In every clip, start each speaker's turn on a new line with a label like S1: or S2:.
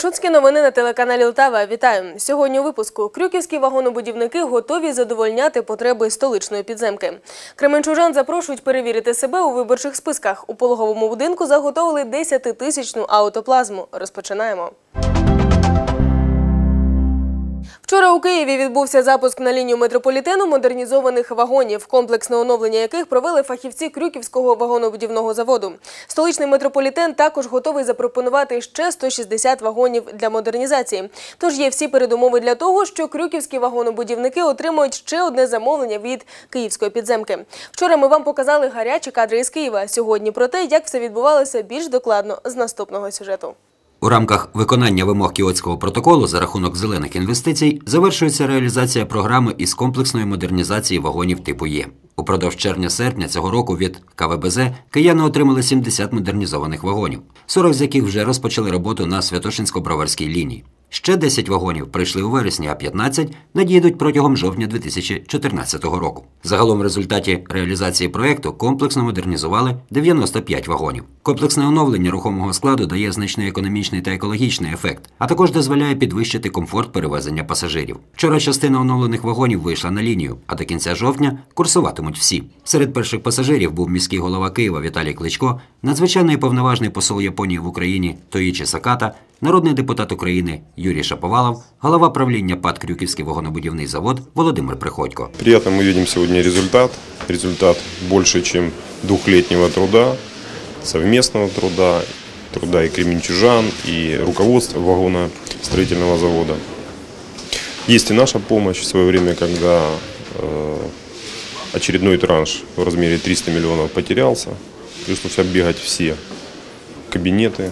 S1: Кременчуцькі новини на телеканалі Лтава. Вітаю! Сьогодні у випуску крюківські вагонобудівники готові задовольняти потреби столичної підземки. Кременчужан запрошують перевірити себе у виборчих списках. У пологовому будинку заготовили 10-тисячну аутоплазму. Розпочинаємо. Вчора у Києві відбувся запуск на лінію метрополітену модернізованих вагонів, комплексне оновлення яких провели фахівці Крюківського вагонобудівного заводу. Столичний метрополітен також готовий запропонувати ще 160 вагонів для модернізації. Тож є всі передумови для того, що крюківські вагонобудівники отримують ще одне замовлення від київської підземки. Вчора ми вам показали гарячі кадри із Києва. Сьогодні про те, як все відбувалося більш докладно з наступного сюжету.
S2: У рамках виконання вимог Кіотського протоколу за рахунок зелених інвестицій завершується реалізація програми із комплексної модернізації вагонів типу Є. Упродовж червня-серпня цього року від КВБЗ кияни отримали 70 модернізованих вагонів, 40 з яких вже розпочали роботу на Святошинсько-Броварській лінії. Ще 10 вагонів прийшли у вересні, а 15 надійдуть протягом жовтня 2014 року. Загалом в результаті реалізації проєкту комплексно модернізували 95 вагонів. Комплексне оновлення рухомого складу дає значний економічний та екологічний ефект, а також дозволяє підвищити комфорт перевезення пасажирів. Вчора частина оновлених вагонів вийшла на лінію, а до кінця жовтня курсуватимуть всі. Серед перших пасажирів був міський голова Києва Віталій Кличко, надзвичайний повноважний посол Японії в Україні Тоїчі Саката, народний депутат України Юрій Шаповалов, голова правління ПАД Крюківський вагонобудівний завод Володимир Приходько.
S3: Приятно мы видим сегодня результат. Результат больше, чем двухлетнего труда, совместного труда, труда и кременчужан, и руководства вагоностроительного завода. Есть и наша помощь в свое время, когда э, очередной транш в размере 300 миллионов потерялся. Пришлось оббегать все кабинеты,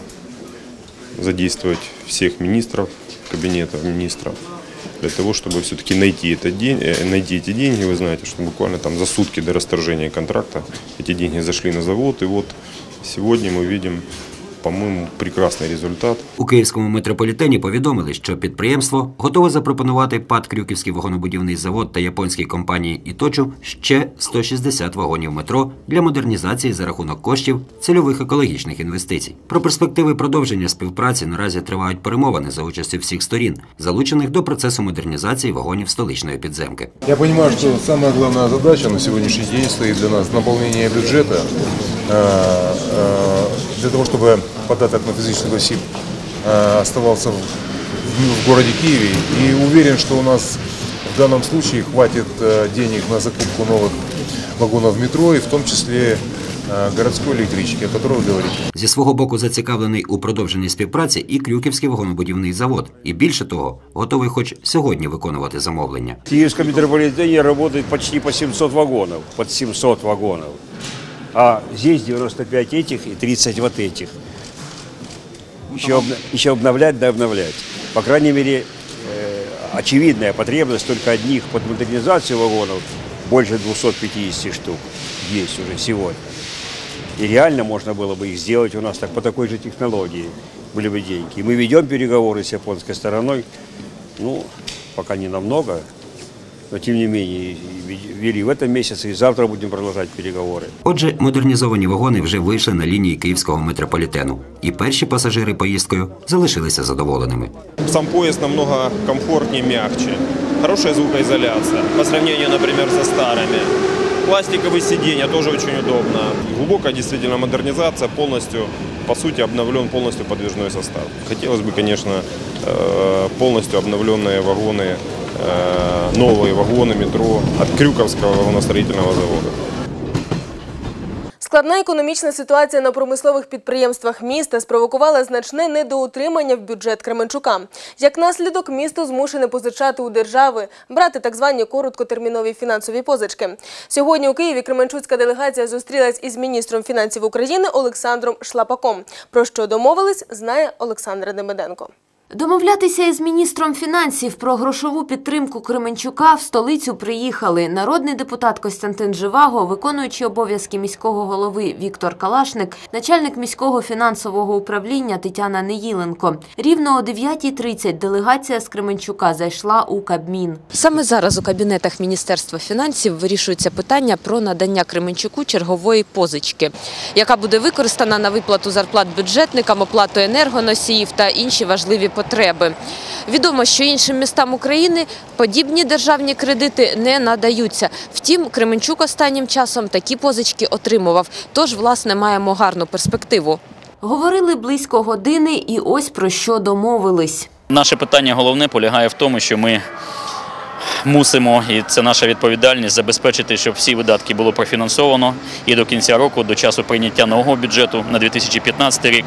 S3: задействовать всех министров, кабинетов министров, для того, чтобы все-таки найти, это день, э, найти эти деньги. Вы знаете, что буквально там за сутки до расторжения контракта эти деньги зашли на завод. И вот сегодня мы видим, по-моему, прекрасный результат.
S2: У київському метрополітені повідомили, що підприємство готове запропонувати ПАД Крюківський вагонобудівний завод та японській компанії Іточу ще 160 вагонів метро для модернізації за рахунок коштів цільових екологічних інвестицій. Про перспективи продовження співпраці наразі тривають перемовини за участю всіх сторін, залучених до процесу модернізації вагонів столичної підземки.
S4: Я понимаю, что самая главная задача на сегодняшний день стоит для нас наполнение бюджета э, э, для того, чтобы податок на физических осіб э, оставался в, в городе Киеве. И уверен, что у нас в данном случае хватит э, денег на закупку новых вагонов метро, и в том числе э, городской электрички, о которой вы говорите.
S2: Зі свого боку зацікавлений у продовженні співпраці і Крюківський вагонобудівний завод. І більше того, готовий хоч сьогодні виконувати замовлення.
S5: В Киевском метрополитене работает почти по 700 вагонов, под 700 вагонов. А здесь 95 этих и 30 вот этих. Еще, обна- еще обновлять да обновлять. По крайней мере, э, очевидная потребность только одних под модернизацию вагонов больше 250 штук есть уже сегодня. И реально можно было бы их сделать у нас так по такой же технологии, были бы деньги. И мы ведем переговоры с японской стороной, ну, пока не намного, но тем не менее, и вели в этом месяце, и завтра будем продолжать переговоры.
S2: Отже, модернізовані вагони вже вийшли на лінії київського метрополітену, і перші пасажири поїздкою залишилися задоволеними.
S3: Сам поезд намного комфортнее, мягче. Хорошая звукоизоляция по сравнению, например, со старыми. Пластиковые сиденья тоже очень удобно. Глубокая действительно модернизация, полностью, по сути, обновлен полностью подвижной состав. Хотелось бы, конечно, э, полностью обновленные вагоны, э, новые вагоны метро от Крюковского вагоностроительного завода.
S1: Складна економічна ситуація на промислових підприємствах міста спровокувала значне недоутримання в бюджет Кременчука. Як наслідок, місто змушене позичати у держави, брати так звані короткотермінові фінансові позички. Сьогодні у Києві Кременчуцька делегація зустрілась із міністром фінансів України Олександром Шлапаком. Про що домовились, знає Олександр Демиденко.
S6: Домовлятися із міністром фінансів про грошову підтримку Кременчука в столицю приїхали народний депутат Костянтин Живаго, виконуючий обов'язки міського голови Віктор Калашник, начальник міського фінансового управління Тетяна Неїленко. Рівно о 9.30 делегація з Кременчука зайшла у Кабмін.
S7: Саме зараз у кабінетах Міністерства фінансів вирішується питання про надання Кременчуку чергової позички, яка буде використана на виплату зарплат бюджетникам, оплату енергоносіїв та інші важливі потреби. Відомо, що іншим містам України подібні державні кредити не надаються. Втім, Кременчук останнім часом такі позички отримував. Тож, власне, маємо гарну перспективу.
S6: Говорили близько години і ось про що домовились.
S8: Наше питання головне полягає в тому, що ми мусимо, і це наша відповідальність, забезпечити, щоб всі видатки було профінансовано і до кінця року, до часу прийняття нового бюджету на 2015 рік.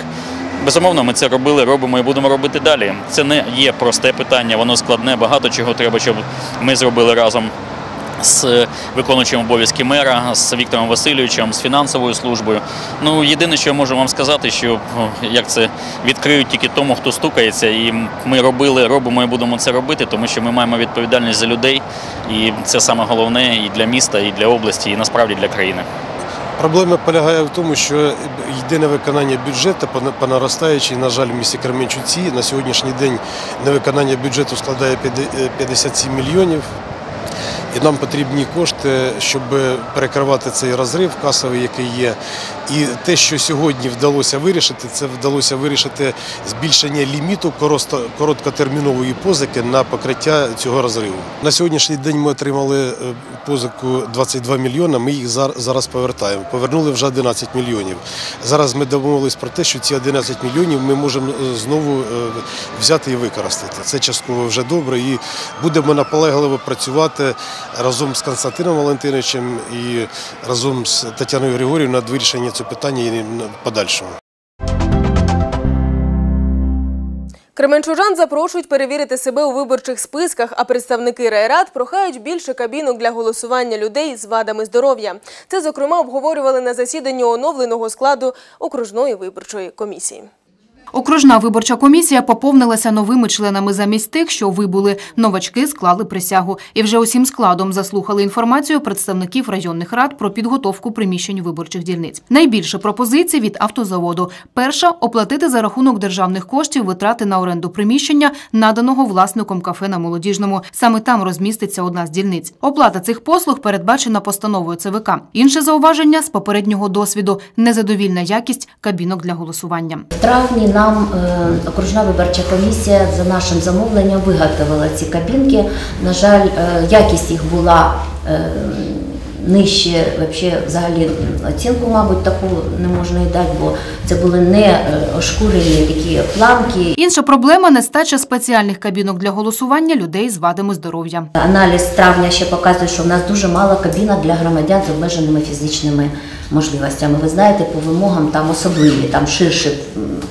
S8: Безумовно, ми це робили, робимо і будемо робити далі. Це не є просте питання, воно складне, багато чого треба, щоб ми зробили разом з виконуючим обов'язки мера, з Віктором Васильовичем, з фінансовою службою. Ну, єдине, що я можу вам сказати, що як це відкриють тільки тому, хто стукається, і ми робили, робимо і будемо це робити, тому що ми маємо відповідальність за людей, і це саме головне і для міста, і для області, і насправді для країни.
S9: Проблема полягає в тому, що йде невиконання бюджету по наростаючій, на жаль, в місті Кременчуці. На сьогоднішній день невиконання бюджету складає е, 57 мільйонів. І нам потрібні кошти, щоб перекривати цей розрив касовий, який є. І те, що сьогодні вдалося вирішити, це вдалося вирішити збільшення ліміту короткотермінової позики на покриття цього розриву. На сьогоднішній день ми отримали е, позику 22 мільйона. Ми їх зар- зараз повертаємо. Повернули вже 11 мільйонів. Зараз ми домовились про те, що ці 11 мільйонів ми можемо е, знову е, взяти і використати. Це частково вже добре. І будемо наполегливо працювати разом з Константином Валентиновичем і разом з Тетяною Григорівною над вирішенням цього питання і подальшому.
S1: Кременчужан запрошують перевірити себе у виборчих списках, а представники райрад прохають більше кабінок для голосування людей з вадами здоров'я. Це, зокрема, обговорювали на засіданні оновленого складу окружної виборчої комісії.
S10: Окружна виборча комісія поповнилася новими членами замість тих, що вибули. Новачки склали присягу. І вже усім складом заслухали інформацію представників районних рад про підготовку приміщень виборчих дільниць. Найбільше пропозицій від автозаводу. Перша – оплатити за рахунок державних коштів витрати на оренду приміщення, наданого власником кафе на Молодіжному. Саме там розміститься одна з дільниць. Оплата цих послуг передбачена постановою ЦВК. Інше зауваження – з попереднього досвіду – незадовільна якість кабінок для голосування.
S11: Травні нам е, окружна виборча комісія за нашим замовленням виготовила ці кабінки. На жаль, е, якість їх була е, нижче, вообще, взагалі оцінку, мабуть, таку не можна і дати, бо це були не ошкурені такі планки.
S10: Інша проблема – нестача спеціальних кабінок для голосування людей з вадами здоров'я.
S11: Аналіз травня ще показує, що в нас дуже мало кабінок для громадян з обмеженими фізичними можливостями. Ви знаєте, по вимогам там особливі, там ширший м, е,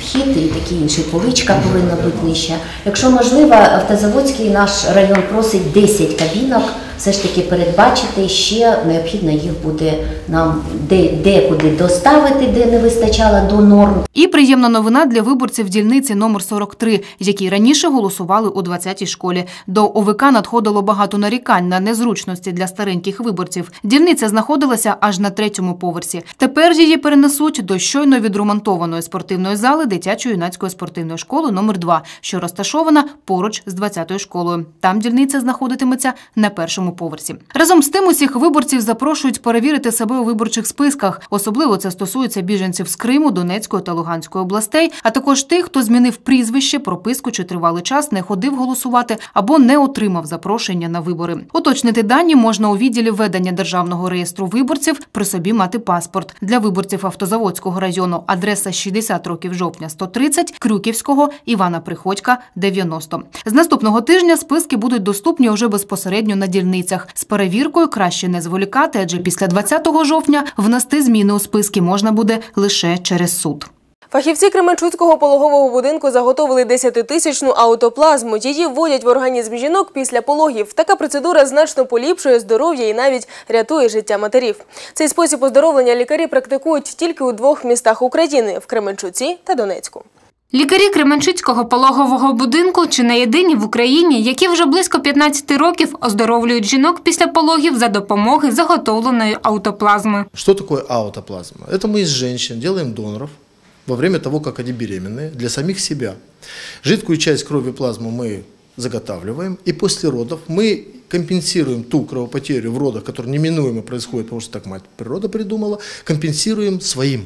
S11: вхід і такі інші поличка повинна бути нижча. Якщо можливо, автозаводський наш район просить 10 кабінок, все ж таки передбачити, ще необхідно їх буде нам де, декуди доставити, де не вистачало до норм.
S10: І приємна новина для виборців дільниці номер 43, які раніше голосували у 20-й школі. До ОВК надходило багато нарікань на незручності для стареньких виборців. Дільниця знаходилася аж на третьому поверсі. Тепер її перенесуть до щойно відремонтованої спортивної зали дитячо-юнацької спортивної школи номер 2, що розташована поруч з 20-ю школою. Там дільниця знаходитиметься на першому поверсі. Разом з тим усіх виборців запрошують перевірити себе у виборчих списках. Особливо це стосується біженців з Криму, Донецької та Луганської областей, а також тих, хто змінив прізвище, прописку чи тривалий час не ходив голосувати або не отримав запрошення на вибори. Уточнити дані можна у відділі ведення державного реєстру виборців при собі мати паспорт для виборців Автозаводського району. Адреса 60 років жовтня 130, Крюківського Івана Приходька 90. З наступного тижня списки будуть доступні уже безпосередньо на дільницях. З перевіркою краще не зволікати, адже після 20 жовтня внести зміни у списки можна буде лише через суд.
S1: Фахівці Кременчуцького пологового будинку заготовили 10-тисячну аутоплазму. Її вводять в організм жінок після пологів. Така процедура значно поліпшує здоров'я і навіть рятує життя матерів. Цей спосіб оздоровлення лікарі практикують тільки у двох містах України – в Кременчуці та Донецьку.
S12: Лікарі Кременчуцького пологового будинку чи не єдині в Україні, які вже близько 15 років оздоровлюють жінок після пологів за допомоги заготовленої аутоплазми.
S13: Что такое аутоплазма? Это мы из женщин делаем доноров во время того, как они беременны, для самих себя. Жидкую часть крови плазмы мы заготавливаем, и после родов мы компенсируем ту кровопотерю в родах, которая неминуемо происходит, потому что так мать природа придумала, компенсируем своим.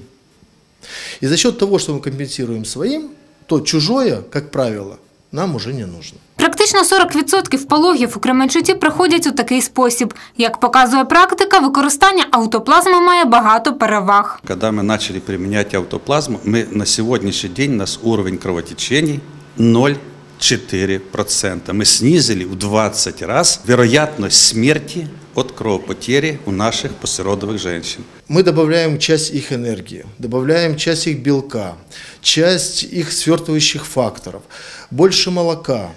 S13: И за счет того, что мы компенсируем своим, то чужое, как правило, нам уже не нужно.
S12: Практично 40% пологів у Кременчуці проходять у такий спосіб. Як показує практика, використання автоплазми має багато переваг.
S14: Когда мы начали применять автоплазму, мы на сегодняшний день у нас уровень кровотечений 0,4%. Мы снизили в 20 раз вероятность смерти от кровопотери у наших послеродовых женщин.
S13: Мы добавляем часть их энергии, добавляем часть их белка, часть их свертывающих факторов, больше молока,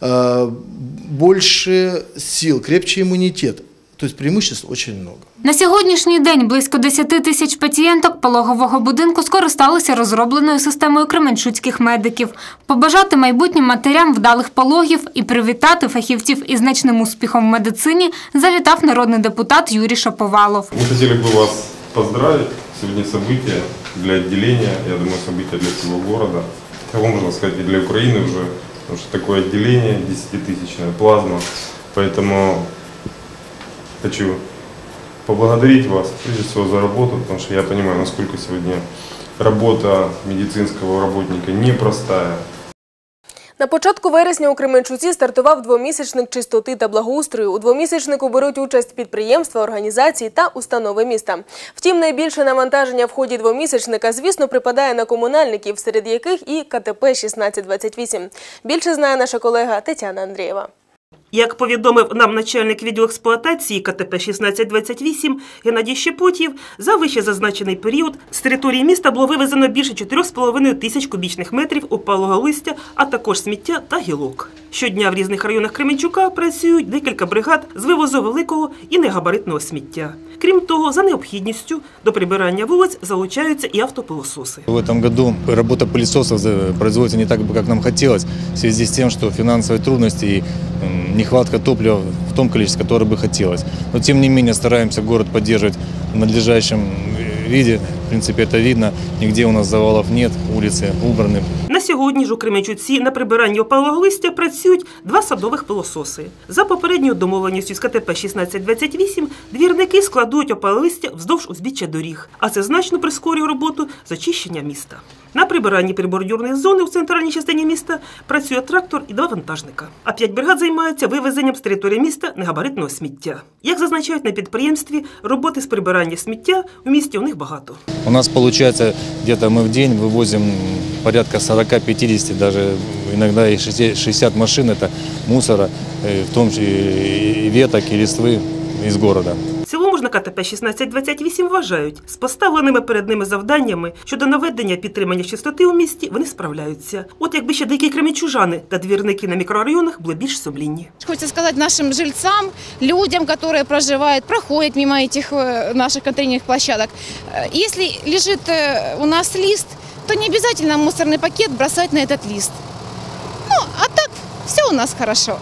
S13: э, больше сил, крепче иммунитет. То есть преимуществ очень много.
S12: На сьогоднішній день близько 10 тисяч пацієнток пологового будинку скористалися розробленою системою кременчуцьких медиків. Побажати майбутнім матерям вдалих пологів і привітати фахівців із значним успіхом в медицині завітав народний депутат Юрій Шаповалов.
S3: Мы хотели бы вас поздравить. Сегодня событие для отделения, я думаю, событие для всего города. Того можно сказать и для Украины уже, потому что такое отделение, 10-тысячная плазма. Поэтому хочу поблагодарить вас, прежде всего, за работу, потому что я понимаю, насколько сегодня работа медицинского работника непростая.
S1: На початку вересня у Кременчуці стартував двомісячник чистоти та благоустрою. У двомісячнику беруть участь підприємства, організації та установи міста. Втім, найбільше навантаження в ході двомісячника, звісно, припадає на комунальників, серед яких і КТП 1628. Більше знає наша колега Тетяна Андрієва.
S15: Як повідомив нам начальник відділу експлуатації КТП 1628 Геннадій Щепотів, за вище зазначений період з території міста було вивезено більше 4,5 тисяч кубічних метрів опалого листя, а також сміття та гілок. Щодня в різних районах Кременчука працюють декілька бригад з вивозу великого і негабаритного сміття. Крім того, за необхідністю до прибирання вулиць залучаються і автопилососи.
S16: В этом году работа пылесосов за- производится не так, как нам хотелось, в связи с тем, что финансовые трудности и м, нехватка топлива в том количестве, которое бы хотелось. Но тем не менее стараемся город поддерживать в надлежащем э, виде В принципе, это видно. Нигде у нас завалов нет, улицы убраны.
S15: На сьогодні ж у Кременчуці на прибиранні опалого листя працюють два садових пилососи. За попередньою домовленістю з КТП 1628 двірники складують опале листя вздовж узбіччя доріг, а це значно прискорює роботу з очищення міста. На прибиранні прибордюрної зони в центральній частині міста працює трактор і два вантажника. А п'ять бригад займаються вивезенням з території міста негабаритного сміття. Як зазначають на підприємстві, роботи з прибирання сміття у місті у них багато.
S16: У нас получается где-то мы в день вывозим порядка 40-50, даже иногда и 60 60 машин это мусора, э, в том числе и веток, и листвы из города.
S15: В цілому ж на КТП 1628 вважають, з поставленими перед ними завданнями щодо наведення підтримання чистоти у місті вони справляються. От якби ще деякі кремінчужани та двірники на мікрорайонах були більш сумлінні.
S17: Хочется сказать нашим жильцам, людям, которые проживают, проходят мимо этих э, наших контейнерных площадок. Э, Если лежит э, у нас лист, то не обязательно мусорный пакет бросать на этот лист. Ну, а так все у нас хорошо.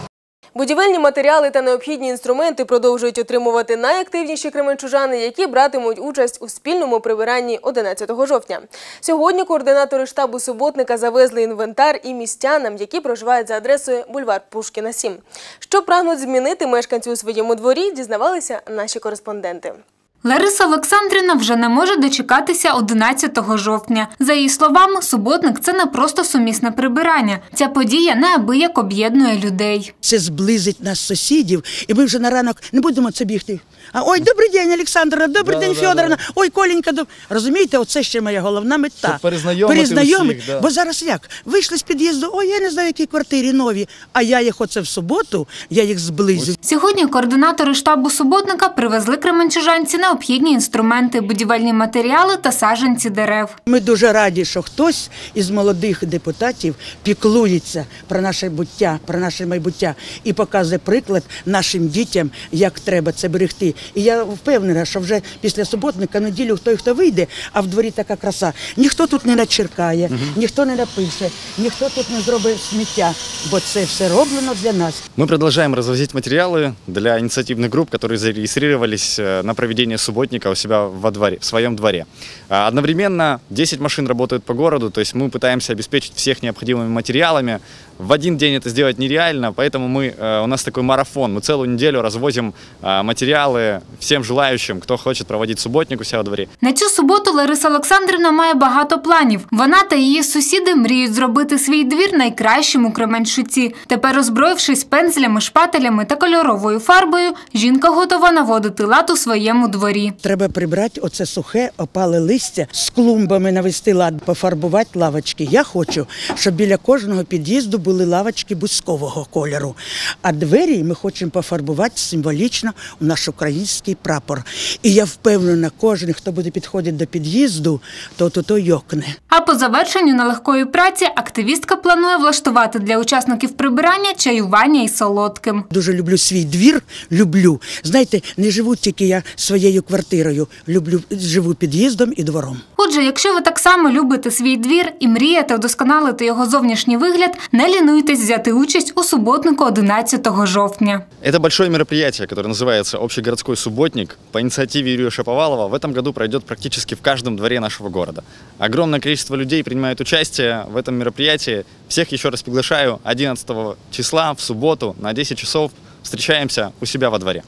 S1: Будівельні матеріали та необхідні інструменти продовжують отримувати найактивніші кременчужани, які братимуть участь у спільному прибиранні 11 жовтня. Сьогодні координатори штабу суботника завезли інвентар і містянам, які проживають за адресою бульвар Пушкіна 7. Що прагнуть змінити мешканці у своєму дворі, дізнавалися наші кореспонденти.
S12: Лариса Олександрівна вже не може дочекатися 11 жовтня. За її словами, суботник це не просто сумісне прибирання. Ця подія неабияк об'єднує людей.
S18: Це зблизить нас сусідів, і ми вже на ранок не будемо це бігти. А ой, добрий день, Олександра, добрий день, Федоровна. Ой, Коленька, доб... розумієте, оце ще моя головна мета.
S19: Щоб перезнайомити
S18: Перезнайомити.
S19: всіх, да.
S18: Бо зараз як? Вийшли з під'їзду, ой, я не знаю, які квартири нові. А я їх оце в суботу, я їх зблизю.
S12: Сьогодні координатори штабу суботника привезли кременчужанці необхідні інструменти, будівельні матеріали та саджанці дерев.
S18: Ми дуже раді, що хтось із молодих депутатів піклується про наше буття, про наше майбуття і показує приклад нашим дітям, як треба це берегти. І я впевнена, що вже після суботника, неділю, хто і хто вийде, а в дворі така краса. Ніхто тут не начеркає, ніхто не напише, ніхто тут не зробить сміття, бо це все роблено для нас.
S19: Мы продолжаем развозить материалы для инициативных групп, которые зарегистрировались э, на проведение субботника у себя во дворе, в своем дворе. А, Одновременно 10 машин работают по городу, то есть мы пытаемся обеспечить всех необходимыми материалами в один день это сделать нереально, поэтому мы, э, у нас такой марафон. Мы целую неделю развозим э, материалы всем желающим, кто хочет проводить субботник у себя во дворе.
S12: На цю суботу Лариса Олександрівна має багато планів. Вона та її сусіди мріють зробити свій двір найкращим у Кременчуці. Тепер, озброївшись пензлями, шпателями та кольоровою фарбою, жінка готова наводити лад у своєму дворі.
S18: Треба прибрати оце сухе, опале листя, з клумбами навести лад, пофарбувати лавочки. Я хочу, щоб біля кожного під'їзду були лавочки бузькового кольору. А двері ми хочемо пофарбувати символічно у наш український прапор. І я впевнена, кожен, хто буде підходити до під'їзду, то то, то йокне.
S12: А по завершенню нелегкої праці активістка планує влаштувати для учасників прибирання чаювання і солодким.
S18: Дуже люблю свій двір, люблю. Знаєте, не живу тільки я своєю квартирою, люблю живу під'їздом і двором.
S12: Отже, якщо ви так само любите свій двір і мрієте вдосконалити його зовнішній вигляд, не лінуйтесь взяти участь у суботнику 11 жовтня.
S19: Это большое мероприятие, которое называется «Общегородской субботник». По инициативе Юрия Шаповалова в этом году пройдет практически в каждом дворе нашего города. Огромное количество людей принимает участие в этом мероприятии. Всех еще раз приглашаю 11 числа в субботу на 10 часов. Встречаемся у себя во дворе.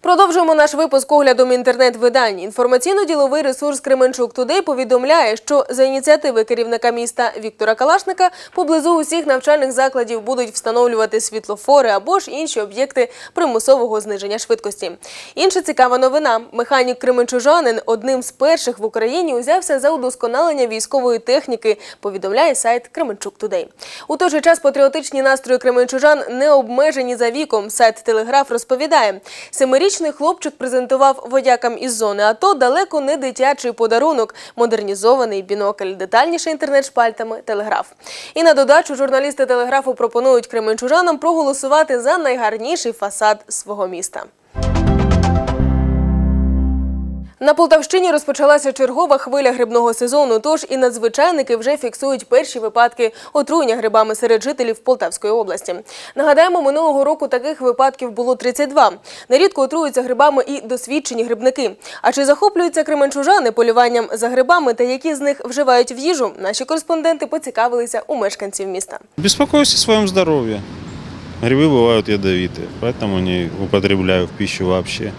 S1: Продовжуємо наш випуск оглядом інтернет-видань. Інформаційно-діловий ресурс Кременчук Тудей повідомляє, що за ініціативи керівника міста Віктора Калашника поблизу усіх навчальних закладів будуть встановлювати світлофори або ж інші об'єкти примусового зниження швидкості. Інша цікава новина: механік Кременчужанин одним з перших в Україні узявся за удосконалення військової техніки. Повідомляє сайт Кременчук Тудей. У той же час патріотичні настрої кременчужан не обмежені за віком. Сайт Телеграф розповідає, семирічний хлопчик презентував водякам із зони АТО далеко не дитячий подарунок – модернізований бінокль. Детальніше інтернет-шпальтами Телеграф. І на додачу журналісти Телеграфу пропонують кременчужанам проголосувати за найгарніший фасад свого міста. На Полтавщині розпочалася чергова хвиля грибного сезону, тож і надзвичайники вже фіксують перші випадки отруєння грибами серед жителів Полтавської області. Нагадаємо, минулого року таких випадків було 32. Нерідко отруються грибами і досвідчені грибники. А чи захоплюються кременчужани полюванням за грибами та які з них вживають в їжу? Наші кореспонденти поцікавилися у мешканців міста.
S20: Беспокоюсь о своем здоровье. Грибы бывают ядовитые, поэтому не употребляю в пищу вообще.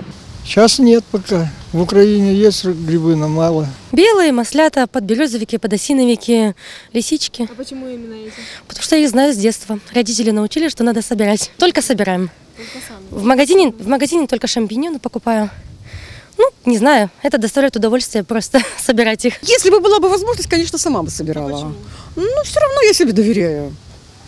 S21: Сейчас нет пока. В Украине есть грибы, но мало.
S22: Белые, маслята, подберезовики, подосиновики, лисички.
S1: А почему именно эти?
S22: Потому что я их знаю с детства. Родители научили, что надо собирать. Только собираем. В магазине, в магазине только шампиньоны покупаю. Ну, не знаю, это доставляет удовольствие просто собирать их.
S23: Если бы была бы возможность, конечно, сама бы собирала. Ну, все равно я себе доверяю.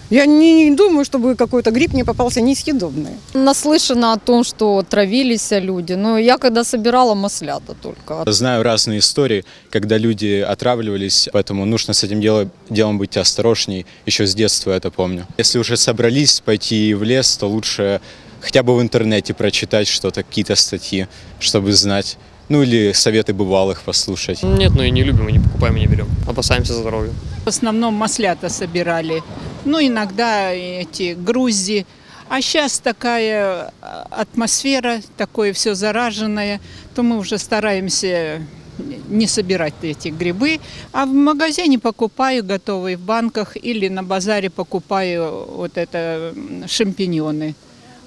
S23: Я не думаю, чтобы какой-то гриб не попался несъедобный.
S24: Наслышана о том, что травились люди, но я когда собирала маслята только.
S25: Знаю разные истории, когда люди отравливались, поэтому нужно с этим дело- делом быть осторожней. Еще с детства это помню. Если уже собрались пойти в лес, то лучше хотя бы в интернете прочитать что-то, какие-то статьи, чтобы знать. Ну или советы бывалых послушать.
S26: Нет, ну и не любим, и не покупаем, и не берем. Опасаемся за здоровье.
S27: В основном маслята собирали, ну иногда эти грузи. А сейчас такая а, атмосфера, такое все зараженное, то мы уже стараемся не собирать эти грибы, а в магазине покупаю готовые в банках или на базаре покупаю вот это м, шампиньоны.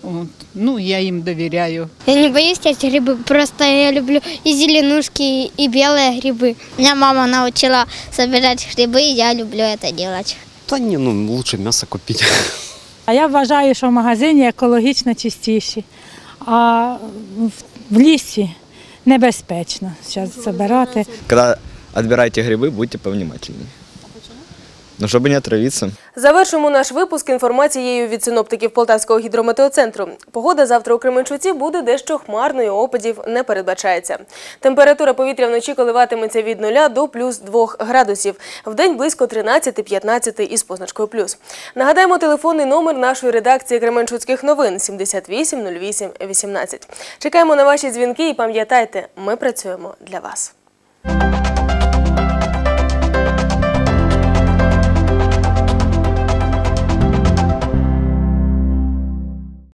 S27: Вот. Ну, я им доверяю.
S28: Я не боюсь эти грибы, просто я люблю и зеленушки, и белые грибы. Меня мама научила собирать грибы, и я люблю это делать.
S29: Та ні, ну лучше м'ясо купити.
S30: А я вважаю, що в магазині екологічно чистіші, а в- в лісі небезпечно зараз збирати.
S29: Когда отбираете грибы, будьте повнимательнее. Ну, чтобы не отравиться.
S1: Завершимо наш випуск інформацією від синоптиків Полтавського гідрометеоцентру. Погода завтра у Кременчуці буде дещо хмарною, опадів не передбачається. Температура повітря вночі коливатиметься від 0 до плюс 2 градусів. Вдень близько 13-15 із позначкою плюс. Нагадаємо телефонний номер нашої редакції Кременчуцьких новин 78 08 18. Чекаємо на ваші дзвінки і пам'ятайте, ми працюємо для вас.